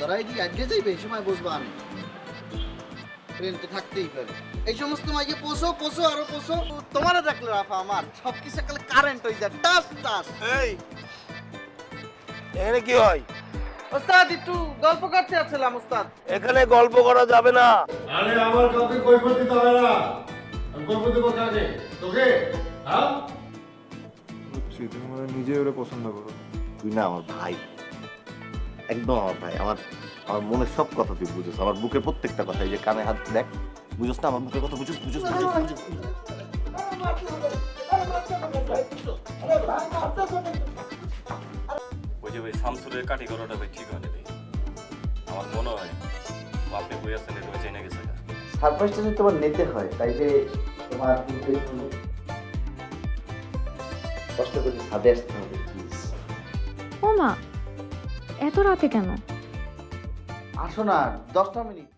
ধরাই দিয়ে যাইবে এই সময় বসবো আমি। ট্রেন তো থাকতেই পারে। এই সমস্ত মাইকে পোষো পোষো আরও পোষো। তোমারও দেখলে রাফা আমার। সব কিছু কারেন্ট হয়ে যায় টাস টাস। এই এখানে কি হয়? ওস্তাদ একটু গল্প করতে আসছিলাম ওস্তাদ। এখানে গল্প করা যাবে না। আরে আমার কাউকে কৈফত দিতে হবে না। আমি কৈফত দেবো কাকে তোকে? হ্যাঁ? বুঝছি তুমি মানে নিজে ওরা পছন্দ করো। তুই না আমার ভাই। একদম আমার ভাই আমার আমার মনের সব কথা তুই বুঝিস আমার বুকের প্রত্যেকটা কথা এই যে কানে হাত দেখ বুঝোস না আমার বুকের কথা বুঝিস বুঝিস বুঝিস বুঝিস। ওই যে ওই শামসুরের কাঠি করাটা ভাই ঠিক হয়নি ভাই। আমার মনে হয় আপনি বই আছেন এটা ওই জেনে গেছে। সারপ্রাইজটা যদি তোমার নিতে হয় তাই যে তোমার কষ্ট করে ছাদে আসতে হবে প্লিজ ও মা এত রাতে কেন? আসো না দশটা মিনিট।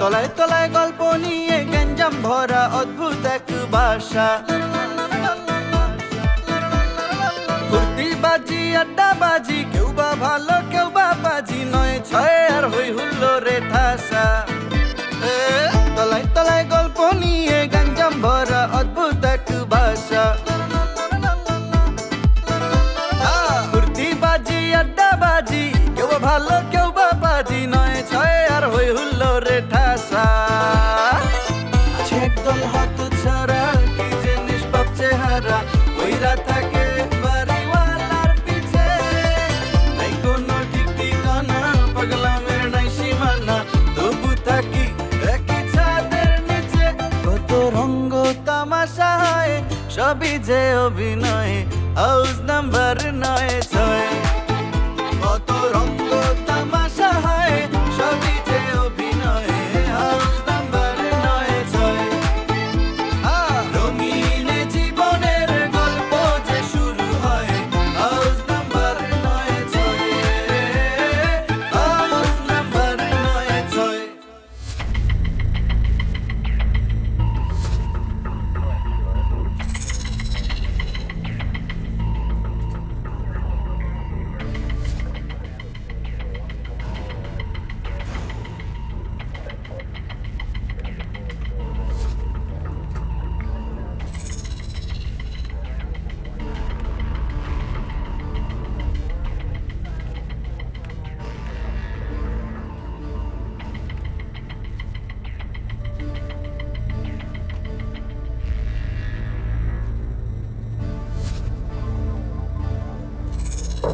তলায় তলায় গল্প নিয়ে গেঞ্জাম ভরা অদ্ভুত এক বাসা বাজি আড্ডা বাজি বা ভালো কেউ বা বাজি নয়। ছয় আর হই হুল্লো রে ঠাসা। যে অভিনয় হাউস নাম্বার নয়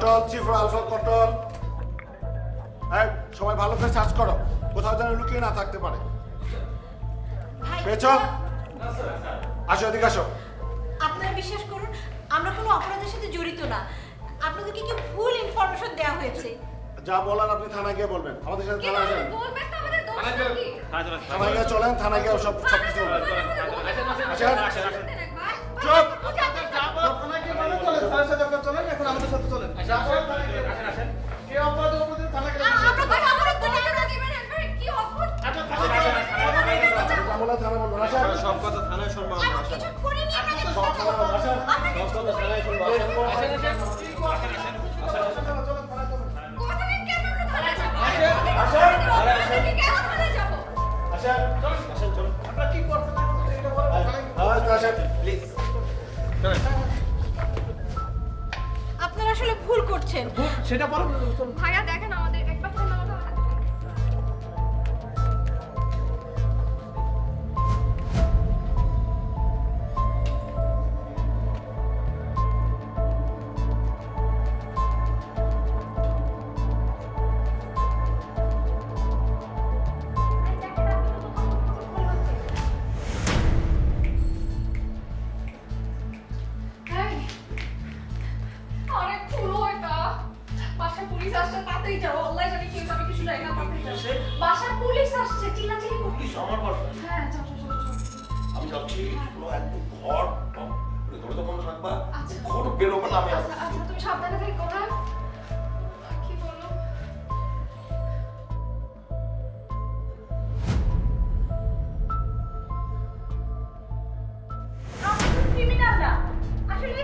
কন্ট্রোল চিফ আলফা কন্ট্রোল এই সবাই ভালো করে সার্চ করো। কোথাও যেন লুকিয়ে না থাকতে পারে। পেয়েছ? আসো এদিকে আসো। আপনারা বিশ্বাস করুন আমরা কোনো অপরাধের সাথে জড়িত না। আপনাদেরকে কি ভুল ইনফরমেশন দেওয়া হয়েছে? যা বলার আপনি থানায় গিয়ে বলবেন। আমাদের সাথে থানায় আসেন। বলবেন তো আমাদের দোষ কি? থানায় গিয়ে চলেন থানায় গিয়ে সব সব কিছু বলবেন আসেন। আচ্ছা তুমি সাবধানে থেকো হ্যাঁ? কি বলো? ক্রিমিনাল না। আসলে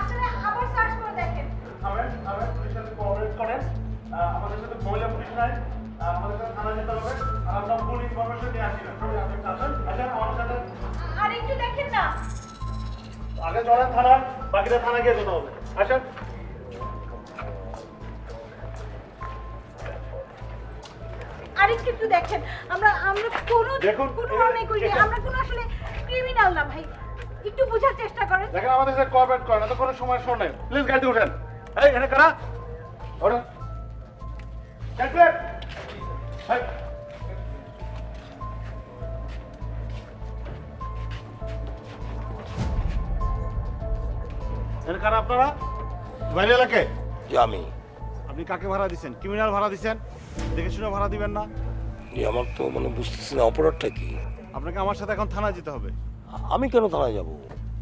আপনারা আবার সার্চ করে দেখেন। আমরা আমরা পুলিশের সাথে কোঅপারেট করেন। আমাদের সাথে মহিলা পুলিশ নাই। আমাদের সাথে থানা যেতে হবে। আর আমরা ফুল ইনফরমেশন নিয়ে আসি আপনি আসেন আচ্ছা আমার সাথে আর একটু দেখেন না। আগে চলেন থানা বাকিটা থানা গিয়ে কথা হবে। আসেন। আরেকটু একটু দেখেন আমরা আমরা কোনো কোনো অন্যায় করিনি আমরা কোনো আসলে ক্রিমিনাল না ভাই। একটু বোঝার চেষ্টা করেন। দেখেন আমাদের সাথে কোঅপারেট করেন এত কোনো সময় শোনেন প্লিজ গাড়িতে উঠেন। এই এখানে কারা? ওঠেন ক্যান্সেল এই এখানে কারা আপনারা? বাইরে এলাকায় যে আমি। আপনি কাকে ভাড়া দিচ্ছেন ক্রিমিনাল ভাড়া দিচ্ছেন দেখে শুনে ভাড়া দিবেন না? যে আমার তো মানে বুঝতেছি না অপরাধটা কি? আপনাকে আমার সাথে এখন থানায় যেতে হবে। আমি কেন থানায় যাব?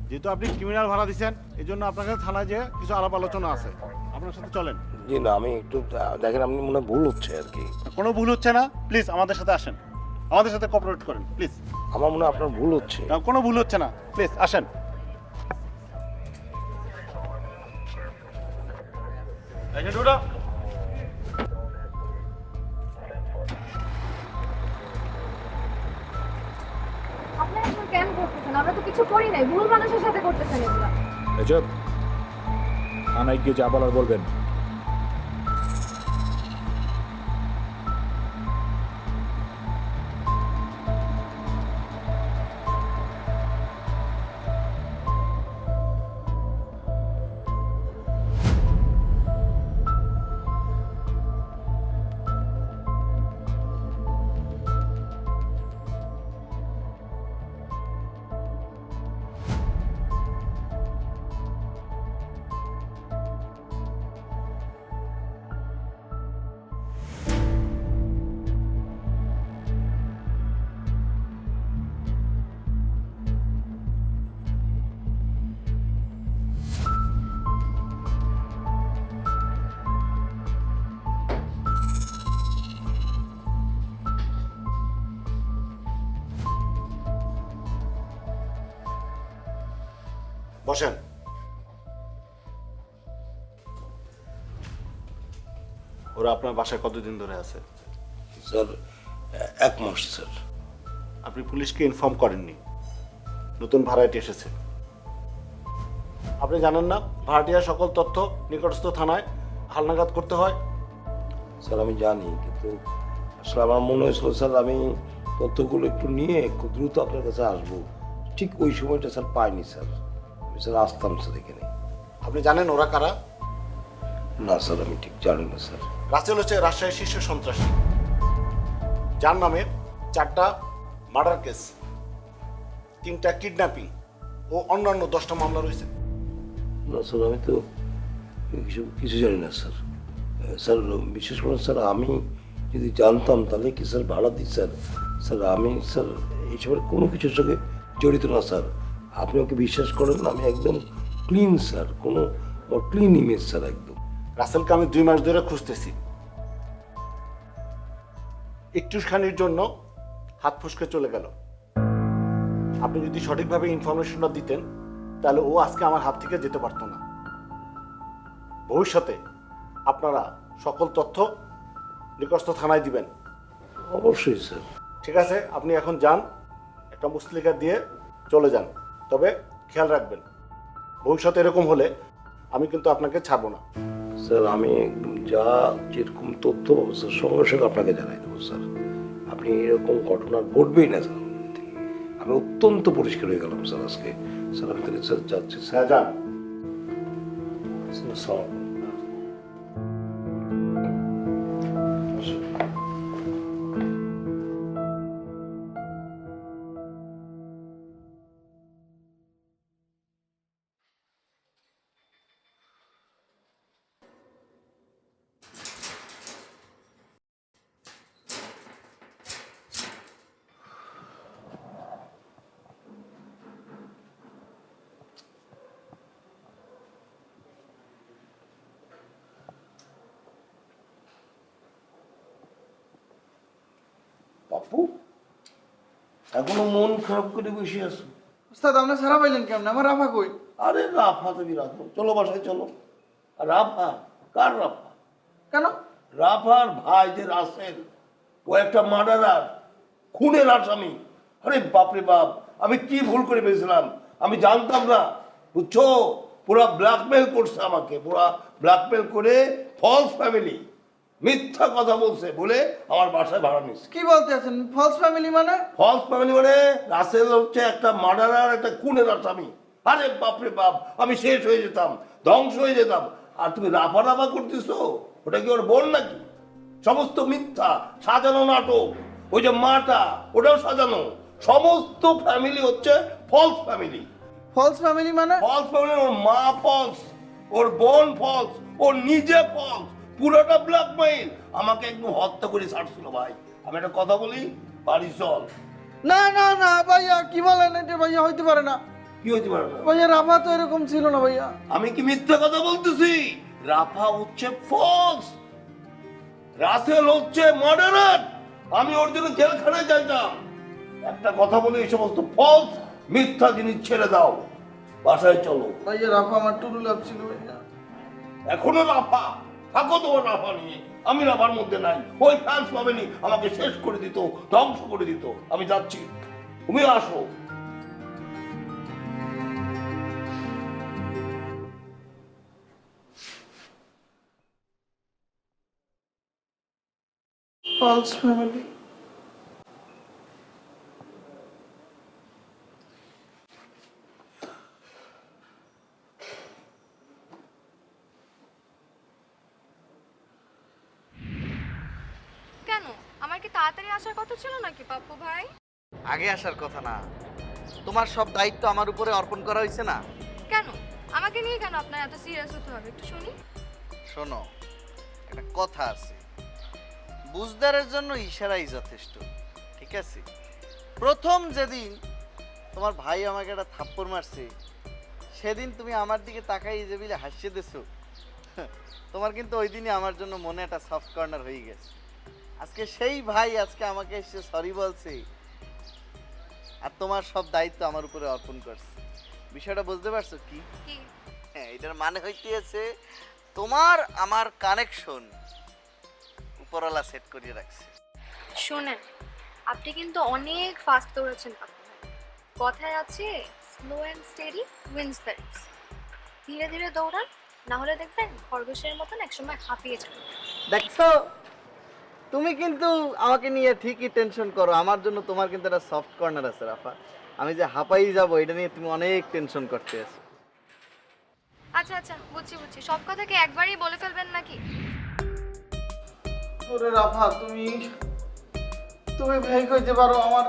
যেহেতু আপনি ক্রিমিনাল ভাড়া দিচ্ছেন এই জন্য আপনাকে থানায় যেয়ে কিছু আলাপ আলোচনা আছে। আপনার সাথে চলেন। জি না আমি একটু দেখেন আপনি মনে ভুল হচ্ছে আর কি। কোনো ভুল হচ্ছে না? প্লিজ আমাদের সাথে আসেন। আমাদের সাথে কোঅপারেট করেন প্লিজ আমার মনে হয় আপনার ভুল হচ্ছে। না কোনো ভুল হচ্ছে না। প্লিজ আসেন। এই do that. আপনারা এসব কেন করতেছেন? আমরা তো কিছু করি নাই। ভুল মানুষের সাথে করতেছেন এগুলা। এজব থানায় গিয়ে যা বলার বলবেন। বসেন। ওরা আপনার বাসায় কতদিন ধরে আছে? স্যার এক মাস স্যার। আপনি পুলিশকে ইনফর্ম করেননি। নতুন ভাড়াটি এসেছে। আপনি জানেন না ভাড়াটিয়ার সকল তথ্য নিকটস্থ থানায় হালনাগাদ করতে হয়? স্যার আমি জানি কিন্তু আসলে আমার মনে হয়েছিল স্যার আমি তথ্যগুলো একটু নিয়ে খুব দ্রুত আপনার কাছে আসব। ঠিক ওই সময়টা স্যার পাইনি স্যার। স্যার আসতাম স্যার এখানে আপনি জানেন ওরা কারা? না স্যার আমি ঠিক জানি না স্যার। রাসেল হচ্ছে রাজশাহীর শীর্ষ সন্ত্রাসী। যার নামে চারটা মার্ডার কেস তিনটা কিডন্যাপিং ও অন্যান্য দশটা মামলা রয়েছে। না স্যার আমি তো কিছু কিছু জানি না স্যার। স্যার বিশেষ করে স্যার আমি যদি জানতাম তাহলে কি স্যার ভাড়া দিই স্যার? স্যার আমি স্যার এইসবের কোনো কিছুর সঙ্গে জড়িত না স্যার। আপনি ওকে বিশ্বাস করেন আমি একদম ক্লিন স্যার কোনো ক্লিন ইমেজ স্যার একদম। রাসেলকে আমি দুই মাস ধরে খুঁজতেছি। একটুখানির জন্য হাত ফুসকে চলে গেল। আপনি যদি সঠিকভাবে ইনফরমেশনটা দিতেন তাহলে ও আজকে আমার হাত থেকে যেতে পারতো না। ভবিষ্যতে আপনারা সকল তথ্য নিকটস্থ থানায় দিবেন। অবশ্যই স্যার ঠিক আছে আপনি এখন যান একটা মুসলিকা দিয়ে চলে যান। তবে খেয়াল রাখবেন ভবিষ্যতে এরকম হলে আমি কিন্তু আপনাকে ছাড়বো না। স্যার আমি যা যেরকম তথ্য পাবো স্যার সঙ্গে সঙ্গে আপনাকে জানাই দেবো স্যার। আপনি এরকম ঘটনা ঘটবেই না স্যার। আমি অত্যন্ত পরিষ্কার হয়ে গেলাম স্যার আজকে। স্যার আমি তাহলে স্যার যাচ্ছি স্যার। হ্যাঁ যান। স্যার এখনও মন খারাপ করে বসে আছো। উস্তাদ আপনি সারা পাইলেন কেমন? আমার রাফা কই? আরে রাফা তুমি রাখো চলো বাসায় চলো। আর রাফা কার রাফা? কেন? রাফার ভাই যে রাসেল ও একটা মার্ডারার খুনের আসামি। আরে বাপরে বাপ আমি কি ভুল করে ফেলেছিলাম? আমি জানতাম না। বুঝছ? পুরা ব্ল্যাকমেল করছে আমাকে। পুরা ব্ল্যাকমেল করে ফলস ফ্যামিলি মিথ্যা কথা বলছে বলে আমার বাসায় ভাড়া নিচ্ছে কি বলতে আছেন ফলস ফ্যামিলি মানে? ফলস ফ্যামিলি মানে রাসেল হচ্ছে একটা মার্ডারার একটা খুনের আসামি আরে বাপরে বাপ আমি শেষ হয়ে যেতাম ধ্বংস হয়ে যেতাম। আর তুমি রাফা রাফা করতেছো? ওটা কি ওর বোন নাকি? সমস্ত মিথ্যা সাজানো নাটক ওই যে মাটা ওটাও সাজানো। সমস্ত ফ্যামিলি হচ্ছে ফলস ফ্যামিলি ফলস ফ্যামিলি মানে? ফলস ফ্যামিলি ওর মা ফলস ওর বোন ফলস ওর নিজে ফলস পুরোটা ব্ল্যাকমেইল আমাকে একদম হত্যা করে ছাড়ছিল ভাই। আমি একটা কথা বলি বাড়ি চল। না না না ভাইয়া কি বলেন এটা ভাইয়া হইতে পারে না। কি হইতে পারে না? ভাইয়া রাফা তো এরকম ছিল না ভাইয়া। আমি কি মিথ্যা কথা বলতেছি? রাফা হচ্ছে ফলস রাসেল হচ্ছে মার্ডারার আমি ওর জন্য জেলখানায় যাইতাম। একটা কথা বলে এই সমস্ত ফলস মিথ্যা জিনিস ছেড়ে দাও। বাসায় চলো। ভাইয়া রাফা আমার টুরু লাভ ছিল ভাইয়া। এখনও রাফা। থাকো তোমার রাফা নিয়ে আমি রাফার মধ্যে নাই। ওই ফ্রান্স পাবেনি, আমাকে শেষ করে দিত, ধ্বংস করে দিত। আমি যাচ্ছি। তুমি আসো। ফলস ফ্যামিলি কেন আমার কি তাড়াতাড়ি আসার কথা ছিল নাকি পাপ্পু ভাই? আগে আসার কথা না। তোমার সব দায়িত্ব আমার উপরে অর্পণ করা হয়েছে না? কেন? আমাকে নিয়ে কেন আপনার এত সিরিয়াস হতে হবে? একটু শুনি। শোনো একটা কথা আছে। বুঝদারের জন্য ইশারাই যথেষ্ট ঠিক আছে? প্রথম যেদিন তোমার ভাই আমাকে একটা থাপ্পড় মারছে সেদিন তুমি আমার দিকে তাকাই যে বিলে হাসিয়ে দেছো। তোমার কিন্তু ওই দিনই আমার জন্য মনে একটা সফট কর্নার হয়ে গেছে। আজকে সেই ভাই আজকে আমাকে এসে সরি বলছে। আর তোমার সব দায়িত্ব আমার উপরে অর্পণ করছে। বিষয়টা বুঝতে পারছ কি? হ্যাঁ এটার মানে হইতেছে তোমার আমার কানেকশন উপরওয়ালা সেট করিয়ে রাখছে। শোনেন আপনি কিন্তু অনেক ফাস্ট দৌড়াচ্ছেন কথায় আছে slow and steady wins the race ধীরে ধীরে দৌড়ান না হলে দেখবেন খরগোশের মতন একসময় হাঁপিয়ে যাবে দেখছ? তুমি কিন্তু আমাকে নিয়ে ঠিকই টেনশন করো। আমার জন্য তোমার কিন্তু একটা সফট কর্নার আছে রাফা। আমি যে হাঁপাই যাব এটা নিয়ে তুমি অনেক টেনশন করতে আছো। আচ্ছা আচ্ছা বুঝছি বুঝছি। সব কথা কি একবারই বলে ফেলবেন নাকি? ওরে রাফা তুমি তুমি ভাই কইতে পারো আমার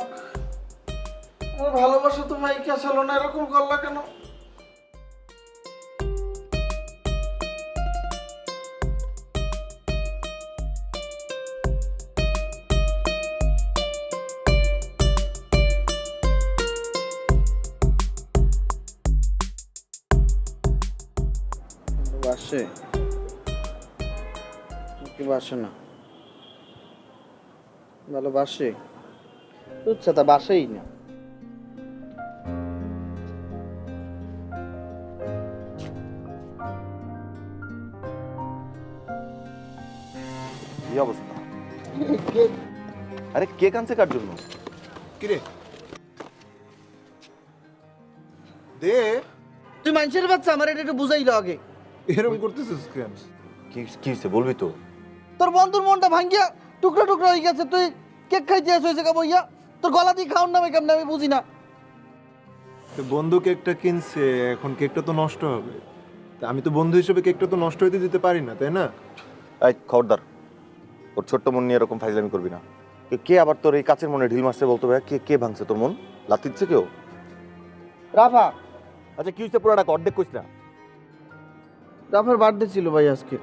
আমার ভালোবাসা তো ভাই কে আসলো না এরকম করলা কেন? বাসে কি বাসে না। ভালোবাসে তুচ্ছা তা বাসেই না। কি অবস্থা? আরে কে কানছে কার জন্য? কিরে? দে। তুই মানুষের বাচ্চা আমার এটা একটু বুঝাইলো আগে। এরকম করতেছিস কেন? কি কি হয়েছে বলবি তো? তোর বন্ধুর মনটা ভাঙ্গিয়া টুকরো টুকরো হয়ে গেছে তুই কেক খাইতে আসো হয়েছে কাবো ইয়া তোর গলা দিয়ে খাওয়ার নামে কেমন আমি বুঝি না। তো বন্ধু কেকটা কিনছে এখন কেকটা তো নষ্ট হবে। তা আমি তো বন্ধু হিসেবে কেকটা তো নষ্ট হইতে দিতে পারি না তাই না? এই খবরদার ওর ছোট্ট মন নিয়ে এরকম ফাইজলামি করবি না। কে- কে আবার তোর এই কাছের মনে ঢিল মারছে বলতো ভাই কে কে ভাঙছে তোর মন? লাথি দিচ্ছে কেউ? রাফা। আচ্ছা কি হচ্ছে পুরোটা অর্ধেক কইস না। রাফার বার্থডে ছিল ভাই আজকে।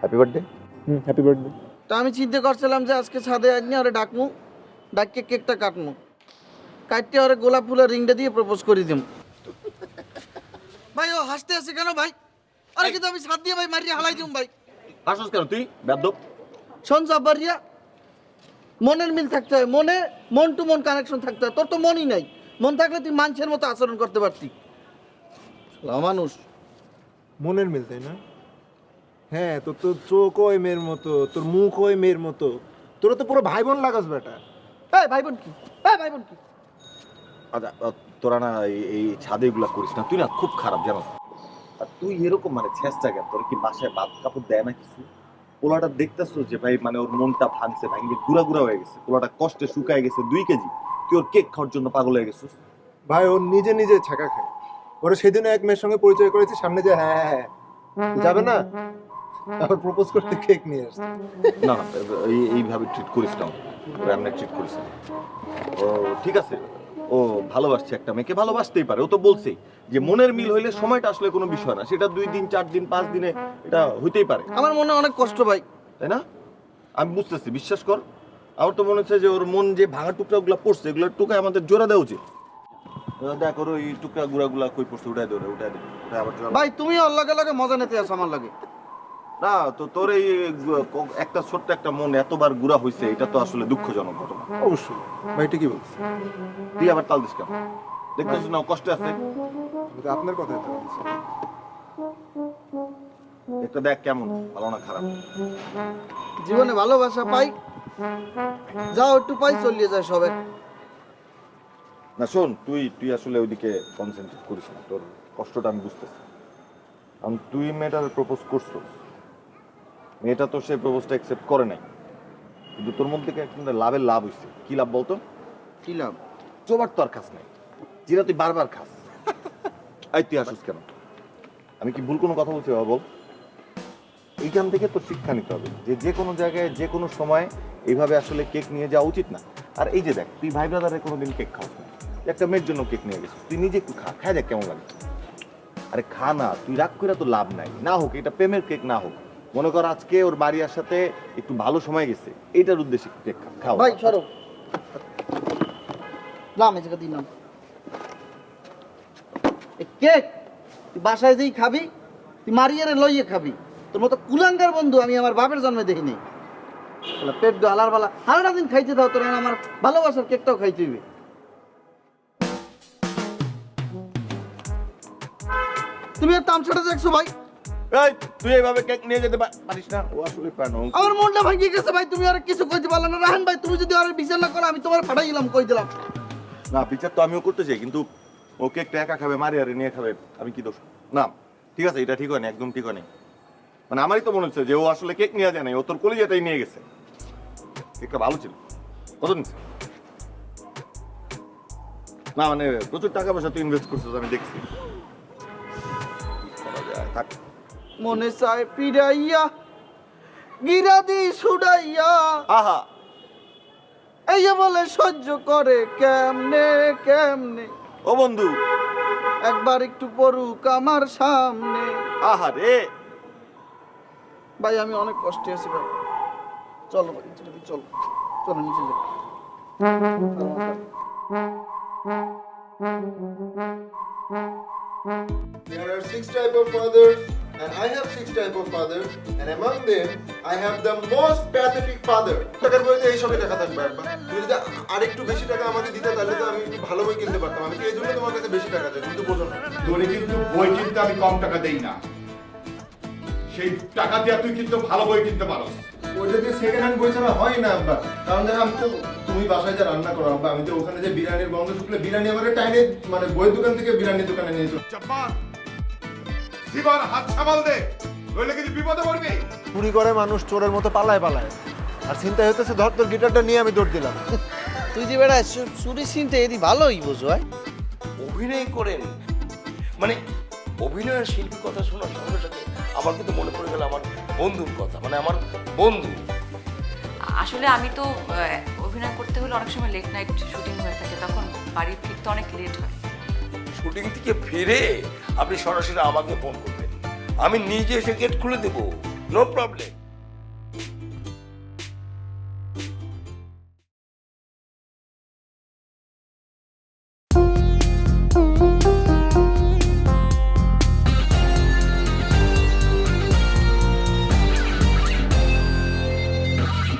Happy birthday hmm happy birthday তা আমি চিন্তা করছিলাম যে আজকে ছাদে আনি ওরে ডাকমু ডাককে কেকটা কাটমু। কাটতে ওরে গোলাপ ফুলের রিংটা দিয়ে প্রপোজ করে দিম। ভাই ও হাসতে আছে কেন ভাই? আরে কিন্তু আমি ছাদ দিয়ে ভাই মারিয়ে হালাই দিম ভাই। হাসছিস কেন তুই? বেদ্যপ শোন সাব্বারিয়া মনের মিল থাকতে হয় মনে মন টু মন কানেকশন থাকতে হয়। তোর তো মনই নাই। মন থাকলে তুই মানুষের মতো আচরণ করতে পারতি। মানুষ। মনের মিল তাই না? হ্যাঁ তোর তো চোখ ওই মেয়ের মতো তোর মুখ ওই মেয়ের মতো। তোরা তো পুরো ভাই বোন লাগাস বেটা। এই ভাই বোন কি? এই ভাই বোন কি? আচ্ছা তোরা না এই- এই ছাদে এগুলা করিস না। তুই না খুব খারাপ জানোস আর তুই এরকম মানে ছেঁচটা কেন? তোর কি বাসায় বাদ কাপড় দেয় না কিছু? পোলাটা দেখতেছো যে ভাই মানে ওর মনটা ভাঙছে ভাঙে গুড়া গুড়া হয়ে গেছে। পোলাটা কষ্টে শুকায় গেছে দুই কেজি। তুই ওর কেক খাওয়ার জন্য পাগল হয়ে গেছিস। ভাই ও নিজে নিজে ছাকা খায়। ওরা সেদিনও এক মেয়ের সঙ্গে পরিচয় করেছে সামনে যে হ্যাঁ হ্যাঁ হ্যাঁ। যাবে না? আবার প্রপোজ করতে কেক নিয়ে আসছে। না এই এইভাবে ট্রিট করিস না। ওরা এমনি ট্রিট করিস না। ও ঠিক আছে। ও ভালোবাসছে একটা মেয়েকে ভালোবাসতেই পারে। ও তো বলছেই যে মনের মিল হইলে সময়টা আসলে কোনো বিষয় না। সেটা দুই দিন চার দিন পাঁচ দিনে এটা হইতেই পারে। আমার মনে অনেক কষ্ট ভাই। তাই না? আমি বুঝতেছি বিশ্বাস কর। আমার তো মনে হচ্ছে যে ওর মন যে ভাঙা টুকরা গুলা পড়ছে এগুলো টুকায় আমাদের জোড়া দেওয়া উচিত। দেখ এই টুকরা গুড়া গুলা কই পড়ছে উঠাই দে উঠাই দে। আবার ভাই তুমি ওর লগে লগে মজা নিতে আছো আমার লগে। না তো তোর এই একটা ছোট্ট একটা মন এতবার গুড়া হইছে এটা তো আসলে দুঃখজনক ঘটনা। অবশ্যই। ভাই ঠিকই তুই আবার তাল দিস কেন? দেখতেছিস না কষ্টে আছে? আপনার দেখ কেমন ভালো না খারাপ। জীবনে ভালোবাসা পাই। যাও একটু পাই চলিয়ে যায় সবে। না শোন তুই তুই আসলে ওইদিকে কনসেন্ট্রেট করিস না তোর কষ্টটা আমি বুঝতেছি। কারণ তুই মেয়েটার প্রপোজ করছ মেয়েটা তো সে প্রপোজটা অ্যাকসেপ্ট করে নাই। কিন্তু তোর মধ্যে কিন্তু লাভের লাভ হয়েছে কি লাভ বলতো? কি লাভ? চোবার তো আর খাস নাই। যেটা তুই বারবার খাস। এই তুই আসিস কেন? আমি কি ভুল কোনো কথা বলছি বাবা বল। এইখান থেকে তোর শিক্ষা নিতে হবে যে যে কোনো জায়গায় যে কোনো সময় এইভাবে আসলে কেক নিয়ে যাওয়া উচিত না। আর এই যে দেখ, তুই ভাই ব্রাদারে কোনোদিন কেক না। একটা মেয়ের জন্য কেক নিয়ে গেছিস। তুই নিজে একটু খা খাই দেখ কেমন লাগে। আরে খা না, তুই রাগ করে তো লাভ নাই। না হোক, এটা প্রেমের কেক না হোক। মনে কর আজকে ওর বাড়ি আসাতে একটু ভালো সময় গেছে। এইটার উদ্দেশ্যে কেক খাও ভাই, সরো। নাম এই জায়গা দিলাম। কেক তুই বাসায় যেই খাবি, তুই মারিয়ারে লইয়ে খাবি। তোর মতো কুলাঙ্গার বন্ধু আমি আমার বাপের জন্মে দেখিনি। পেট দো হালার বালা হালাটা দিন খাইতে দাও তোর আমার ভালোবাসার কেকটাও খাইতে হইবে। তুমি আর তামসাটা দেখছ ভাই? এই তুই এইভাবে কেক নিয়ে যেতে পারিস না। ও আসলে কেন? আমার মনটা ভাঙিয়ে গেছে ভাই তুমি আর কিছু কইতে পারলে না। রাহান ভাই তুমি যদি আর বিচার না করো আমি তোমার দিলাম কই দিলাম। না বিচার তো আমিও করতে চাই কিন্তু ও কেকটা একা খাবে মারি আরে নিয়ে খাবে আমি কি দোষ? না ঠিক আছে এটা ঠিক হয়নি একদম ঠিক হয়নি। মানে আমারই তো মনে হচ্ছে যে ও আসলে কেক নিয়ে যায় নাই ও তোর কলিজাটাই নিয়ে গেছে। কেকটা ভালো ছিল। কত নিচ্ছে? না মানে প্রচুর টাকা পয়সা তুই ইনভেস্ট করছিস আমি দেখছি? থাক। মনে চায় পিড়াইয়া গিরা দি ছুড়াইয়া আহা। এই যে বলে সহ্য করে কেমনে কেমনে? ও বন্ধু। একবার একটু পড়ুক আমার সামনে। আহা রে। ভাই আমি অনেক কষ্টে আছি ভাই। চলো ভাই চলো চলো। চলো নিচে যাও There are six type of fathers, and I have six type of fathers, and among them, I have the most pathetic father. টাকার বইতে এই সবই টাকা থাকবে। একবার তুমি যদি আরেকটু বেশি টাকা আমাকে দিতে তাহলে তো আমি একটু ভালো বই কিনতে পারতাম। আমি তো এই জন্য তোমার কাছে বেশি টাকা চাই? তুমি তো বোঝো না। তোরে কিন্তু বই কিনতে আমি কম টাকা দেই না। সেই টাকা দিয়ে তুই কিন্তু ভালো বই কিনতে পারো। ওইটা দিয়ে সেকেন্ড হ্যান্ড বই ছাড়া হয় না আব্বা। কারণ দেখো আমি তো তুমি বাসায় যা রান্না করো আব্বা আমি তো ওখানে যে বিরিয়ানির গন্ধ শুকলে বিরিয়ানি আমার টাইনে মানে বইয়ের দোকান থেকে বিরিয়ানির দোকানে নিয়ে চলে শিবার হাত সামাল দে। নইলে কিছু বিপদে পড়বি। চুরি করে মানুষ চোরের মতো পালায় পালায়। আর চিন্তা হইতেছে ধর তোর গিটারটা নিয়ে আমি দৌড় দিলাম। তুই যে বেড়া চুরি চিনতে এদি ভালোই বোঝো অভিনয় করেন। মানে অভিনয়ের শিল্পীর কথা শোনার সঙ্গে সাথে আমার কিন্তু মনে পড়ে গেল আমার বন্ধুর কথা মানে আমার বন্ধু। আসলে আমি তো অভিনয় করতে হলে অনেক সময় লেট নাইট শুটিং হয়ে থাকে তখন বাড়ি ফিরতে অনেক লেট হয়। শুটিং থেকে ফিরে আপনি সরাসরি আমাকে ফোন করবেন। আমি নিজে এসে গেট খুলে দেবো। No problem